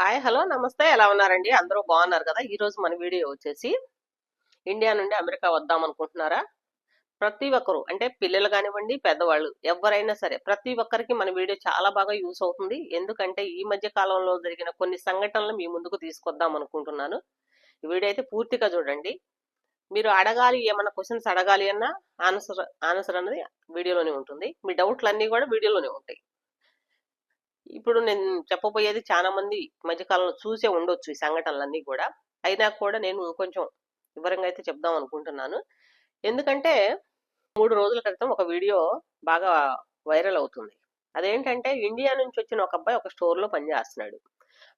Hi hello నమస్తే. ఎలా ఉన్నారండి? అందరూ బాగున్నారు కదా? ఈరోజు మన వీడియో వచ్చేసి ఇండియా నుండి అమెరికా వద్దాం అనుకుంటున్నారా? ప్రతి ఒక్కరు అంటే పిల్లలు కానివ్వండి పెద్దవాళ్ళు ఎవరైనా సరే ప్రతి ఒక్కరికి మన వీడియో చాలా బాగా యూస్ అవుతుంది. ఎందుకంటే ఈ మధ్య కాలంలో జరిగిన కొన్ని సంఘటనలు మీ ముందుకు తీసుకొద్దాం అనుకుంటున్నాను. ఈ వీడియో అయితే పూర్తిగా చూడండి. మీరు అడగాలి ఏమన్నా క్వశ్చన్స్ అడగాలి అన్నా ఆన్సర్ ఆన్సర్ అనేది వీడియోలోనే ఉంటుంది. మీ డౌట్లు అన్నీ కూడా వీడియోలోనే ఉంటాయి. ఇప్పుడు నేను చెప్పబోయేది చాలా మంది మధ్యకాలంలో చూసే ఉండొచ్చు ఈ సంఘటనలన్నీ కూడా. అయినా కూడా నేను కొంచెం వివరంగా అయితే చెప్దాం అనుకుంటున్నాను. ఎందుకంటే మూడు రోజుల క్రితం ఒక వీడియో బాగా వైరల్ అవుతుంది. అదేంటంటే ఇండియా నుంచి వచ్చిన ఒక అబ్బాయి ఒక స్టోర్లో పనిచేస్తున్నాడు.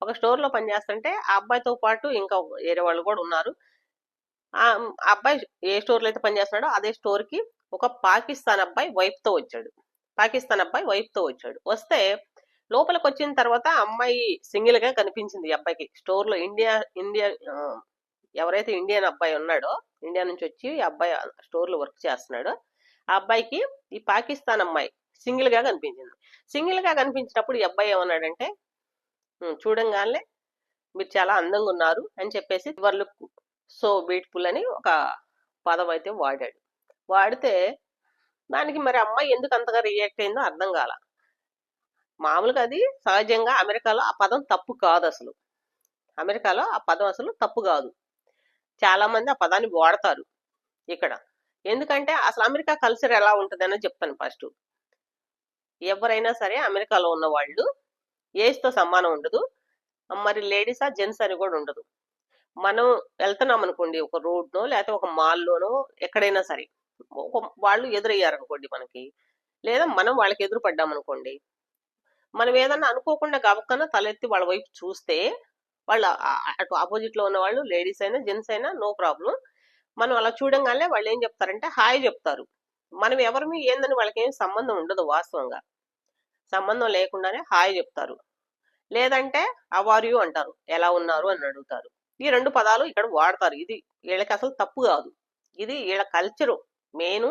ఒక స్టోర్లో పనిచేస్తుంటే ఆ అబ్బాయితో పాటు ఇంకా వేరే వాళ్ళు కూడా ఉన్నారు. ఆ అబ్బాయి ఏ స్టోర్లో అయితే పనిచేస్తున్నాడో అదే స్టోర్కి ఒక పాకిస్తాన్ అబ్బాయి వైఫ్తో వచ్చాడు. పాకిస్తాన్ అబ్బాయి వైఫ్తో వచ్చాడు. వస్తే లోపలికి వచ్చిన తర్వాత అమ్మాయి సింగిల్గా కనిపించింది ఈ అబ్బాయికి. స్టోర్లో ఇండియా ఇండియా ఎవరైతే ఇండియన్ అబ్బాయి ఉన్నాడో ఇండియా నుంచి వచ్చి అబ్బాయి స్టోర్లో వర్క్ చేస్తున్నాడో. ఆ అబ్బాయికి ఈ పాకిస్తాన్ అమ్మాయి సింగిల్గా కనిపించింది. సింగిల్గా కనిపించినప్పుడు ఈ అబ్బాయి ఏమన్నాడంటే చూడంగానే మీరు చాలా అందంగా ఉన్నారు అని చెప్పేసి వాళ్ళు సో బ్యూటిఫుల్ అని ఒక పదం అయితే వాడాడు. వాడితే దానికి మరి అమ్మాయి ఎందుకు అంతగా రియాక్ట్ అయిందో అర్థం కాల. మామూలుగా అది సహజంగా అమెరికాలో ఆ పదం తప్పు కాదు అసలు. అమెరికాలో ఆ పదం అసలు తప్పు కాదు. చాలా మంది ఆ పదాన్ని వాడతారు ఇక్కడ. ఎందుకంటే అసలు అమెరికా కల్చర్ ఎలా ఉంటుందని చెప్తాను ఫస్ట్. ఎవరైనా సరే అమెరికాలో ఉన్న వాళ్ళు ఏజ్తో సమానం ఉండదు. మరి లేడీసా జెంట్స్ అని కూడా ఉండదు. మనం వెళ్తున్నాం అనుకోండి ఒక రోడ్నో లేకపోతే ఒక మాల్లోనో ఎక్కడైనా సరే. ఒక వాళ్ళు ఎదురయ్యారనుకోండి మనకి. లేదా మనం వాళ్ళకి ఎదురు పడ్డాం అనుకోండి మనం ఏదన్నా అనుకోకుండా గబక్కన తలెత్తి వాళ్ళ వైపు చూస్తే వాళ్ళ అటు ఆపోజిట్లో ఉన్న వాళ్ళు లేడీస్ అయినా జెంట్స్ అయినా నో ప్రాబ్లం మనం అలా చూడంగానే వాళ్ళు ఏం చెప్తారంటే హాయ్ చెప్తారు. మనం ఎవరిమి ఏందని వాళ్ళకి ఏం సంబంధం ఉండదు వాస్తవంగా. సంబంధం లేకుండానే హాయ్ చెప్తారు. లేదంటే అవారు అంటారు. ఎలా ఉన్నారు? అని అడుగుతారు. ఈ రెండు పదాలు ఇక్కడ వాడతారు. ఇది వీళ్ళకి అసలు తప్పు కాదు. ఇది వీళ్ళ కల్చరు మెయిన్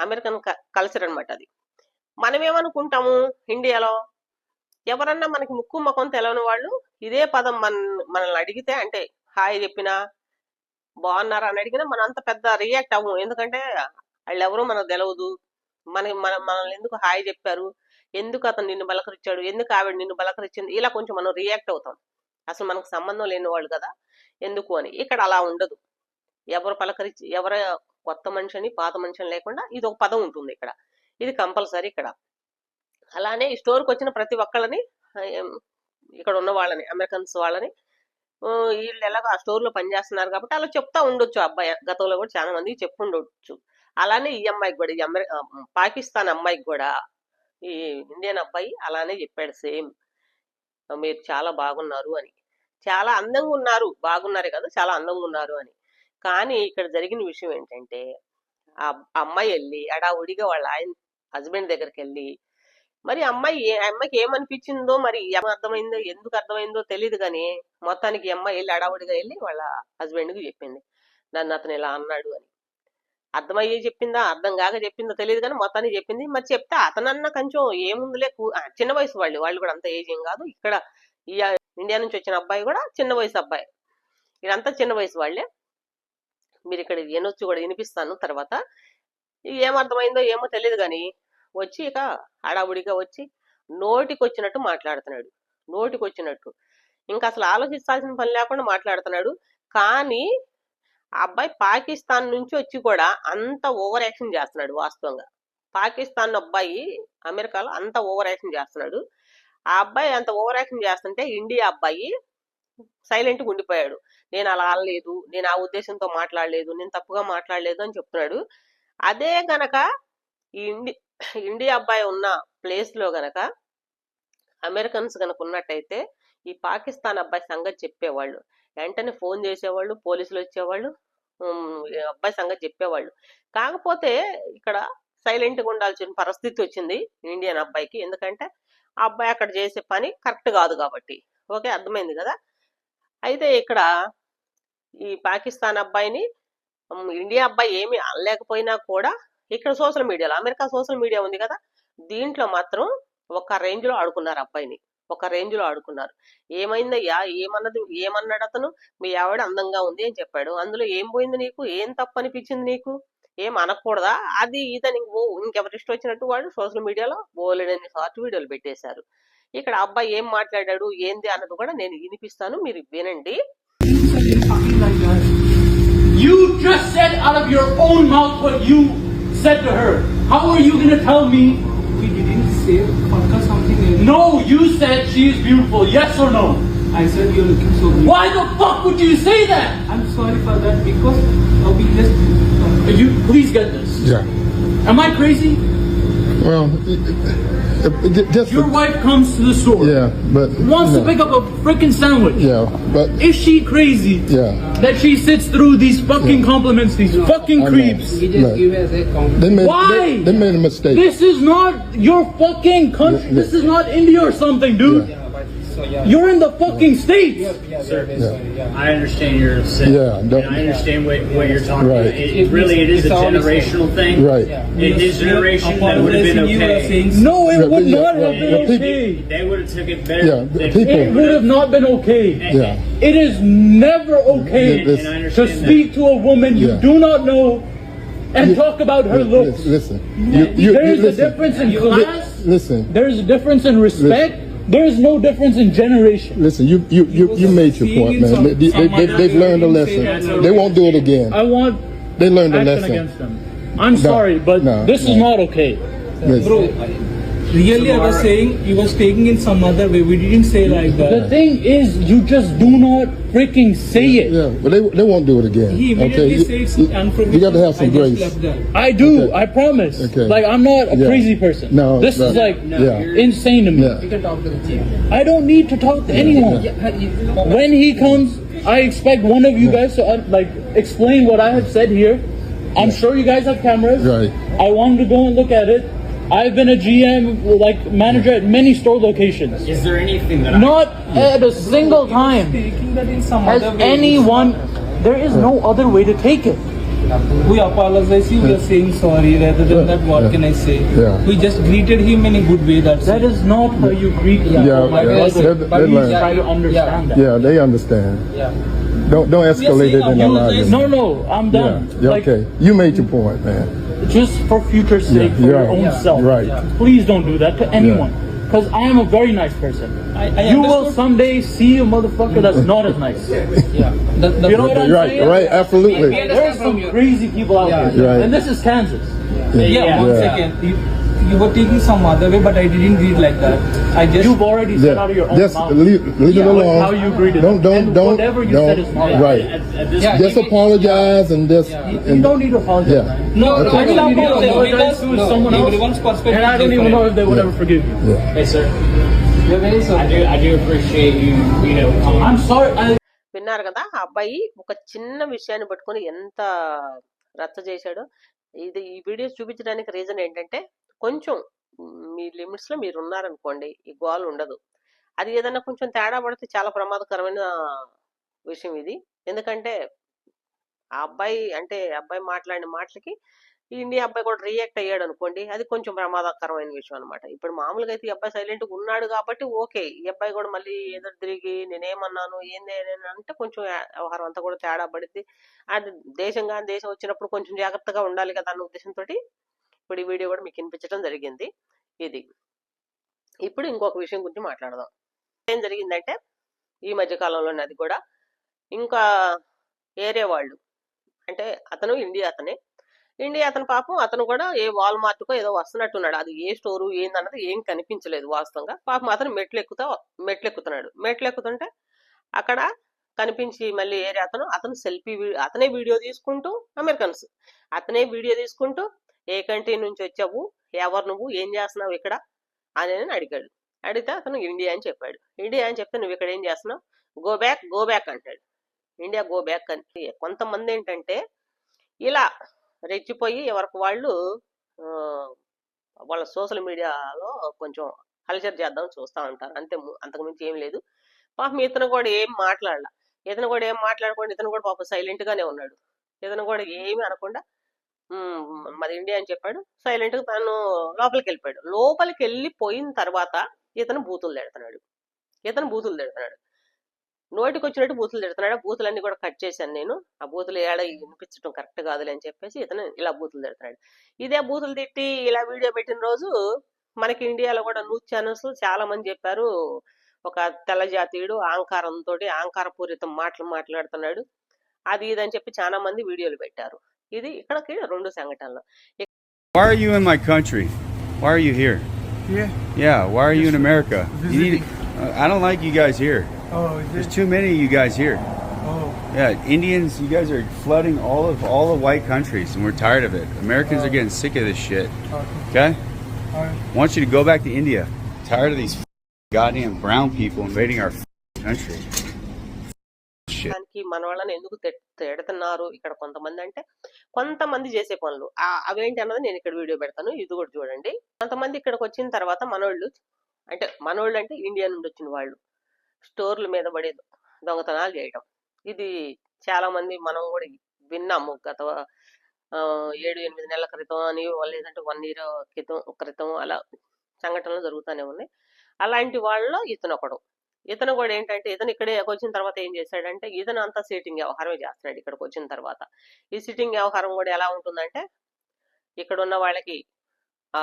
అమెరికన్ కల్చర్ అన్నమాట అది. మనం ఏమనుకుంటాము ఇండియాలో? ఎవరన్నా మనకి ముక్కు ముఖం తెలవని వాళ్ళు ఇదే పదం మన మనల్ని అడిగితే అంటే హాయ్ చెప్పినా బాగున్నారా అని అడిగినా మనం అంత పెద్ద రియాక్ట్ అవ్వము. ఎందుకంటే వాళ్ళు ఎవరు మనకు తెలియదు మనకి మన మనల్ని ఎందుకు హాయ్ చెప్పారు? ఎందుకు అతను నిన్ను బలకరించాడు? ఎందుకు ఆవిడ నిన్ను బలకరించింది? ఇలా కొంచెం మనం రియాక్ట్ అవుతాం. అసలు మనకు సంబంధం లేని వాళ్ళు కదా? ఎందుకు అని. ఇక్కడ అలా ఉండదు. ఎవరు పలకరించి ఎవరు కొత్త మనిషిని పాత మనిషిని లేకుండా ఇది ఒక పదం ఉంటుంది ఇక్కడ. ఇది కంపల్సరీ ఇక్కడ. అలానే ఈ స్టోర్కి వచ్చిన ప్రతి ఒక్కళ్ళని ఇక్కడ ఉన్న వాళ్ళని అమెరికన్స్ వాళ్ళని వీళ్ళు ఎలాగో ఆ స్టోర్లో పనిచేస్తున్నారు కాబట్టి అలా చెప్తా ఉండొచ్చు అబ్బాయి. గతంలో కూడా చాలా మందికి చెప్పుండొచ్చు. అలానే ఈ అమ్మాయికి కూడా ఈ అమెరి పాకిస్తాన్ అమ్మాయికి కూడా ఈ ఇండియన్ అబ్బాయి అలానే చెప్పాడు సేమ్. మీరు చాలా బాగున్నారు అని. చాలా అందంగా ఉన్నారు. బాగున్నారు కదా చాలా అందంగా ఉన్నారు అని. కానీ ఇక్కడ జరిగిన విషయం ఏంటంటే ఆ ఆ అమ్మాయి వెళ్ళి అడావుడిగా వాళ్ళ ఆయన హస్బెండ్ దగ్గరికి వెళ్ళి మరి అమ్మాయి అమ్మాయికి ఏమనిపించిందో మరి అర్థమైందో ఎందుకు అర్థమైందో తెలియదు కానీ మొత్తానికి అమ్మాయి వెళ్ళి అడావుడిగా వెళ్ళి వాళ్ళ హస్బెండ్కి చెప్పింది. నన్ను అతను ఇలా అన్నాడు అని. అర్థమయ్యే చెప్పిందా? అర్థం కాక చెప్పిందో తెలియదు కానీ మొత్తానికి చెప్పింది. మరి చెప్తే అతనన్న కొంచెం ఏముందిలే కూ- ఆ, చిన్న వయసు వాళ్ళు వాళ్ళు కూడా అంత ఏజ్ ఏం కాదు. ఇక్కడ ఈ ఇండియా నుంచి వచ్చిన అబ్బాయి కూడా చిన్న వయసు అబ్బాయి. ఇదంతా చిన్న వయసు వాళ్ళే. మీరు ఇక్కడ వినొచ్చు కూడా వినిపిస్తాను తర్వాత. ఇది ఏమర్థమైందో ఏమో తెలియదు కానీ వచ్చి ఇక హడావుడిగా వచ్చి నోటికొచ్చినట్టు మాట్లాడుతున్నాడు. నోటికొచ్చినట్టు. ఇంకా అసలు ఆలోచించాల్సిన పని లేకుండా మాట్లాడుతున్నాడు. కానీ ఆ అబ్బాయి పాకిస్తాన్ నుంచి వచ్చి కూడా అంత ఓవర్ యాక్షన్ చేస్తున్నాడు వాస్తవంగా. పాకిస్తాన్ అబ్బాయి అమెరికాలో అంత ఓవర్ యాక్షన్ చేస్తున్నాడు. ఆ అబ్బాయి అంత ఓవర్ యాక్షన్ చేస్తుంటే ఇండియా అబ్బాయి సైలెంట్గా ఉండిపోయాడు. నేను అలా అనలేదు నేను ఆ ఉద్దేశంతో మాట్లాడలేదు నేను తప్పుగా మాట్లాడలేదు అని చెప్తున్నాడు. అదే గనక ఈ ఇండి ఇండియా అబ్బాయి ఉన్న ప్లేస్లో గనక అమెరికన్స్ కనుక ఉన్నట్టయితే ఈ పాకిస్తాన్ అబ్బాయి సంగతి చెప్పేవాళ్ళు. వెంటనే ఫోన్ చేసేవాళ్ళు పోలీసులు వచ్చేవాళ్ళు ఈ అబ్బాయి సంగతి చెప్పేవాళ్ళు. కాకపోతే ఇక్కడ సైలెంట్గా ఉండాల్సిన పరిస్థితి వచ్చింది ఇండియన్ అబ్బాయికి. ఎందుకంటే ఆ అబ్బాయి అక్కడ చేసే పని కరెక్ట్ కాదు కాబట్టి. ఓకే అర్థమైంది కదా? అయితే ఇక్కడ ఈ పాకిస్తాన్ అబ్బాయిని ఇండియా అబ్బాయి ఏమి అనలేకపోయినా కూడా ఇక్కడ సోషల్ మీడియాలో అమెరికా సోషల్ మీడియా ఉంది కదా? దీంట్లో మాత్రం ఒక రేంజ్లో ఆడుకున్నారు అబ్బాయిని. ఒక రేంజ్లో ఆడుకున్నారు. ఏమైందయ్యా? ఏమన్నది? ఏమన్నాడు అతను? మీ ఆవిడ అందంగా ఉంది అని చెప్పాడు. అందులో ఏం పోయింది నీకు? ఏం తప్పు అనిపించింది నీకు? ఏం అనకూడదా? అది ఇదని ఓ ఇంకెవరి ఇష్టం వచ్చినట్టు వాళ్ళు సోషల్ మీడియాలో బోలెడని షార్ట్ వీడియోలు పెట్టేశారు. ఇక్కడ అబ్బాయి ఏం మాట్లాడాడు? ఏంది అన్నది కూడా నేను వినిపిస్తాను. మీరు వినండి. You just said out of your own mouth what you said to her. How are you gonna tell me? We didn't say fuck something. else. No, you said she is beautiful. Yes or no? I said you're looking so good. Why the fuck would you say that? I'm sorry for that because uh, we just. You please get this. Yeah. Am I crazy? Well, it- it- it- just Your wife comes to the store. yeah, but Wants you to pick up a freaking sandwich. yeah, but Is she crazy? yeah, That she sits through these fucking compliments, these fucking I know. creeps. Just Right. give a compliment. they made Why? They, they made a mistake. This is not your fucking country. Yeah, yeah. This is not India or something, dude. Yeah. Yeah, so yeah. You're in the fucking States. Yeah, yeah, Sir. very sorry. Yeah. I understand you're upset. Yeah, And I understand what, what you're talking Right. about. It, It- it really, it is it's a generational thing. Right. Yeah. In his generation, that would have been Apologizing, you are okay. No, it Yeah, would not yeah, have been yeah, people- okay. They would have took it better. Yeah, the than- people- It would have not been okay. Yeah. It is never okay Yeah, And to understand that. speak to a woman you Yeah. do not know and Yeah. talk about her looks. Listen, you, you, There a listen. difference in class. Listen, There is a difference in respect. There is no difference in generation. listen. You, you, you, you made your point, man. They, they, they, they've learned a lesson. They won't do it again. I want They learned a action lesson. against them. I'm sorry, but no, this is no. not okay. Listen. Bro, really I was saying you was taking in some other way. We didn't say like that. The thing is, you just do not freaking say it. Yeah, but they, they won't do it again. He immediately okay, said it's you, unprofessional. you got to have some I just grace. left that. I do. Okay. I promise. Okay. Like I'm not a Yeah. crazy person. No, this is no. like Yeah. insane to me. Yeah. You can talk to the chief. I don't need to talk to anyone. Yeah, When he comes, I expect one of you guys to uh, like explain what I have said here. I'm sure you guys have cameras. Right. I wanted to go and look at it. I've been a GM, like manager at many store locations. Is there anything that I Not at a single time taking that in some has other way. anyone. There is no other way to take it. We apologize. You we are saying sorry. Rather than that, what Yeah. can I say? Yeah. We just greeted him in a good way. That's That it. is not how you greet people. Yeah, my yeah. brother. They- But they we learn. Try to understand that. Yeah, they understand. Yeah. Don't don't escalate it in a lot. apologize. No, no, I'm done. yeah, like, okay. You made your point, man. just for future sake, Yeah, for your right. own Yeah, self. right. Please don't do that to anyone. Because I am a very nice person. I, I you will understood. someday see a motherfucker that's not as nice. Yeah. That, that, You know what I'm Right, saying? right, absolutely. There's some crazy people out Yeah, there. right. And this is Kansas. Yeah, Yeah. one Yeah. second. You, you were taking some other way, but I didn't read like that. I just You've already said out of your own Just mouth leave, leave it what- alone. how you greeted Don't don't And don't whatever you don't, said is not right. at, at this Yeah. Just apologize and just You and, don't need to apologize. Yeah. no, Okay. I you need to apologize to no, someone else. everyone's perspective. And I don't even know if they would ever forgive you. yeah. Hey, sir. We're very I sorry. do, I do appreciate you, you know, coming. I'm sorry. I, విన్నారు కదా ఆ అబ్బాయి ఒక చిన్న విషయాన్ని పట్టుకొని ఎంత రచ్చ చేశాడో ఇది ఈ వీడియోస్ చూపించడానికి రీజన్ ఏంటంటే కొంచెం మీ లిమిట్స్లో మీరు ఉన్నారనుకోండి ఈ గోల్ ఉండదు అది ఏదైనా కొంచెం తేడా పడితే చాలా ప్రమాదకరమైన విషయం ఇది. ఎందుకంటే ఆ అబ్బాయి అంటే అబ్బాయి మాట్లాడిన మాటలకి ఈ ఇండియా అబ్బాయి కూడా రియాక్ట్ అయ్యాడు అనుకోండి అది కొంచెం ప్రమాదకరమైన విషయం అనమాట ఇప్పుడు మామూలుగా అయితే ఈ అబ్బాయి సైలెంట్గా ఉన్నాడు కాబట్టి ఓకే ఈ అబ్బాయి కూడా మళ్ళీ ఎదురు తిరిగి నేనేమన్నాను ఏంది అంటే కొంచెం వ్యవహారం అంతా కూడా తేడా పడింది అది దేశం కానీ దేశం వచ్చినప్పుడు కొంచెం జాగ్రత్తగా ఉండాలి కదా అన్న ఉద్దేశంతో ఇప్పుడు ఈ వీడియో కూడా మీకు వినిపించడం జరిగింది. ఇది. ఇప్పుడు ఇంకొక విషయం గురించి మాట్లాడదాం. ఏం జరిగిందంటే ఈ మధ్య కాలంలో అది కూడా ఇంకా ఏరియా వాళ్ళు. అంటే అతను ఇండియా అతనే. ఇండియా అతను పాపం అతను కూడా ఏ వాల్ మార్ట్కో ఏదో వస్తున్నట్టున్నాడు. అది ఏ స్టోరు ఏందన్నది ఏం కనిపించలేదు వాస్తవంగా. పాపం అతను మెట్లు ఎక్కుతా మెట్లు ఎక్కుతున్నాడు మెట్లు ఎక్కుతుంటే అక్కడ కనిపించి మళ్ళీ ఏరియా అతను అతను సెల్ఫీ అతనే వీడియో తీసుకుంటూ అమెరికన్స్. అతనే వీడియో తీసుకుంటూ ఏ కంట్రీ నుంచి వచ్చావు? ఎవరు నువ్వు? ఏం చేస్తున్నావు ఇక్కడ? అని అడిగాడు. అడిగితే అతను ఇండియా అని చెప్పాడు. ఇండియా అని చెప్తే నువ్వు ఇక్కడ ఏం చేస్తున్నావు? గో బ్యాక్ గో బ్యాక్ అంటాడు. ఇండియా గో బ్యాక్ అని. కొంతమంది ఏంటంటే ఇలా రెచ్చిపోయి ఎవరికి వాళ్ళు వాళ్ళ సోషల్ మీడియాలో కొంచెం కల్చర్ చేద్దాం చూస్తూ ఉంటారు. అంతే ము- అంతకుమించి ఏం లేదు. పాపం ఇతను కూడా ఏం మాట్లాడాల. ఇతను కూడా ఏం మాట్లాడకుండా ఇతను కూడా పాపం సైలెంట్గానే ఉన్నాడు. ఇతను కూడా ఏమీ అనకుండా "మ్మ్, మాది ఇండియా అని చెప్పాడు. సైలెంట్గా తను లోపలికి వెళ్ళిపోయాడు లోపలికి వెళ్ళిపోయిన తర్వాత ఇతను బూతులు తిడుతున్నాడు. ఇతను బూతులు తిడుతున్నాడు. నోటికి వచ్చినట్టు బూతులు తిడుతున్నాడు. ఆ బూతులన్నీ కూడా కట్ చేశాను నేను. ఆ బూతులు ఏడ వినిపించడం కరెక్ట్ కాదులే అని చెప్పేసి ఇతను ఇలా బూతులు తిడుతున్నాడు. ఇదే బూతులు తిట్టి ఇలా వీడియో పెట్టిన రోజు మనకి ఇండియాలో కూడా న్యూస్ ఛానల్స్ చాలా మంది చెప్పారు. ఒక తెల్ల జాతీయుడు ఆంకారంతో ఆంకారపూరితం మాటలు మాట్లాడుతున్నాడు. అది ఇది అని చెప్పి చాలా మంది వీడియోలు పెట్టారు. ఇది ఇక్కడికి రెండు సంఘటనలు Why are you in my country? Why are you here? Yeah. Yeah, why are you in America? You need, Visiting. uh, I don't like you guys here. Oh, is There's it? too many of you guys here. Oh, Yeah, Indians, you guys are flooding all of all the white countries, and we're tired of it. Americans are getting sick of this shit. okay. Okay? Alright. I want you to go back to India. Tired of these goddamn brown people invading our country. దానికి మన వాళ్ళని ఎందుకు తిడుతున్నారు ఇక్కడ కొంతమంది అంటే కొంతమంది చేసే పనులు. అవేంటి అన్నది నేను ఇక్కడ వీడియో పెడతాను. ఇది కూడా చూడండి. కొంతమంది ఇక్కడికి వచ్చిన తర్వాత మనోళ్ళు అంటే మనోళ్ళు అంటే ఇండియా నుండి వచ్చిన వాళ్ళు స్టోర్ల మీద పడి దొంగతనాలు చేయడం ఇది చాలా మంది మనం కూడా విన్నాము గత ఏడు ఎనిమిది నెలల క్రితం అని లేదంటే వన్ ఇయర్ క్రితం క్రితం అలా సంఘటనలు జరుగుతూనే ఉన్నాయి. అలాంటి వాళ్ళలో ఇతను ఒకడు ఇతను కూడా ఏంటంటే ఇతను ఇక్కడే వచ్చిన తర్వాత ఏం చేశాడంటే ఇతను అంతా సీటింగ్ వ్యవహారమే చేస్తున్నాడు ఇక్కడికి వచ్చిన తర్వాత. ఈ సిట్టింగ్ వ్యవహారం కూడా ఎలా ఉంటుందంటే ఇక్కడ ఉన్న వాళ్ళకి ఆ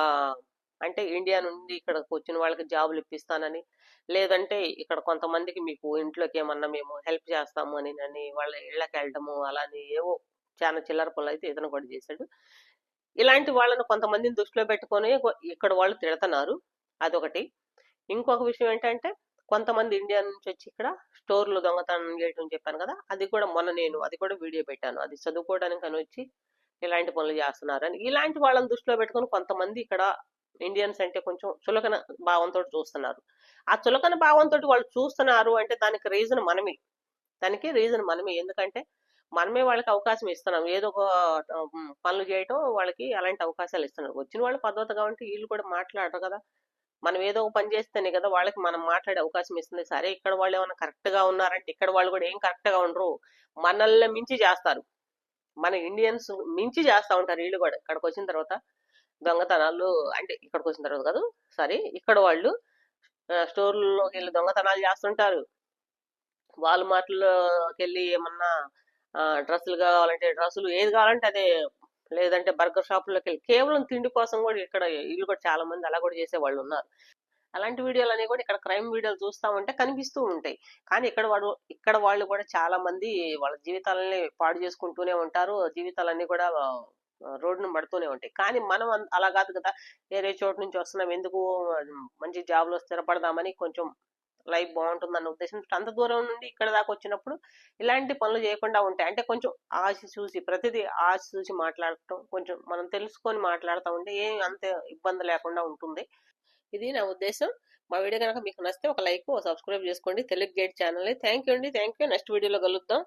అంటే ఇండియా నుండి ఇక్కడికి వచ్చిన వాళ్ళకి జాబులు ఇప్పిస్తానని లేదంటే ఇక్కడ కొంతమందికి మీకు ఇంట్లోకి ఏమన్నా మేము హెల్ప్ చేస్తాము అని అని వాళ్ళ ఇళ్ళకి వెళ్ళడము అలాని ఏవో చాలా చిల్లర పనులు అయితే ఇతను కూడా చేశాడు. ఇలాంటి వాళ్ళను కొంతమందిని దృష్టిలో పెట్టుకొని ఇక్కడ వాళ్ళు తిడుతున్నారు. అదొకటి. ఇంకొక విషయం ఏంటంటే కొంతమంది ఇండియా నుంచి వచ్చి ఇక్కడ స్టోర్లు దొంగతనం చేయటం చెప్పాను కదా అది కూడా మొన్న నేను అది కూడా వీడియో పెట్టాను. అది చదువుకోవడానికి అని వచ్చి ఇలాంటి పనులు చేస్తున్నారు అని ఇలాంటి వాళ్ళని దృష్టిలో పెట్టుకొని కొంతమంది ఇక్కడ ఇండియన్స్ అంటే కొంచెం చులకన భావంతో చూస్తున్నారు. ఆ చులకన భావంతో వాళ్ళు చూస్తున్నారు అంటే దానికి రీజన్ మనమే. దానికి రీజన్ మనమే. ఎందుకంటే మనమే వాళ్ళకి అవకాశం ఇస్తున్నాం. ఏదో ఒక పనులు చేయటం వాళ్ళకి అలాంటి అవకాశాలు ఇస్తున్నారు. వచ్చిన వాళ్ళు పద్ధతిగా ఉంటే వీళ్ళు కూడా మాట్లాడరు కదా. మనం ఏదో ఒక పని చేస్తేనే కదా వాళ్ళకి మనం మాట్లాడే అవకాశం ఇస్తుంది. సరే ఇక్కడ వాళ్ళు ఏమైనా కరెక్ట్గా ఉన్నారంటే ఇక్కడ వాళ్ళు కూడా ఏం కరెక్ట్గా ఉండరు. మనల్ని మించి చేస్తారు. మన ఇండియన్స్ మించి చేస్తా ఉంటారు వీళ్ళు కూడా. ఇక్కడికి వచ్చిన తర్వాత దొంగతనాలు అంటే ఇక్కడికి వచ్చిన తర్వాత కాదు సారీ ఇక్కడ వాళ్ళు స్టోర్లోకి వెళ్ళి దొంగతనాలు చేస్తుంటారు. వాళ్ళ మాటల్లోకి వెళ్ళి ఏమన్నా డ్రెస్సులు కావాలంటే డ్రెస్సులు ఏది కావాలంటే అదే లేదంటే బర్గర్ షాపుల్లోకి వెళ్ళి కేవలం తిండి కోసం కూడా ఇక్కడ ఇల్లు కూడా చాలా మంది అలా కూడా చేసే వాళ్ళు ఉన్నారు. అలాంటి వీడియోలు అనేవి కూడా ఇక్కడ క్రైమ్ వీడియోలు చూస్తా ఉంటే కనిపిస్తూ ఉంటాయి. కానీ ఇక్కడ వాడు ఇక్కడ వాళ్ళు కూడా చాలా మంది వాళ్ళ జీవితాలని పాడు చేసుకుంటూనే ఉంటారు. జీవితాలన్నీ కూడా రోడ్డును పడుతూనే ఉంటాయి. కానీ మనం అలా కాదు కదా. వేరే చోటు నుంచి వస్తున్నాం ఎందుకు? మంచి జాబ్లో స్థిరపడదామని కొంచెం లైఫ్ బాగుంటుంది అన్న ఉద్దేశంతో అంత దూరం నుండి ఇక్కడ దాకా వచ్చినప్పుడు ఇలాంటి పనులు చేయకుండా ఉంటాయి. అంటే కొంచెం ఆశ చూసి ప్రతిదీ ఆశ చూసి మాట్లాడటం కొంచెం మనం తెలుసుకొని మాట్లాడుతూ ఉంటే ఏం అంత ఇబ్బంది లేకుండా ఉంటుంది. ఇది నా ఉద్దేశం. మా వీడియో కనుక మీకు నచ్చితే ఒక లైక్ సబ్స్క్రైబ్ చేసుకోండి. Telugu gate channel thank you అండి. థ్యాంక్ యూ నెక్స్ట్ వీడియోలో కలుద్దాం.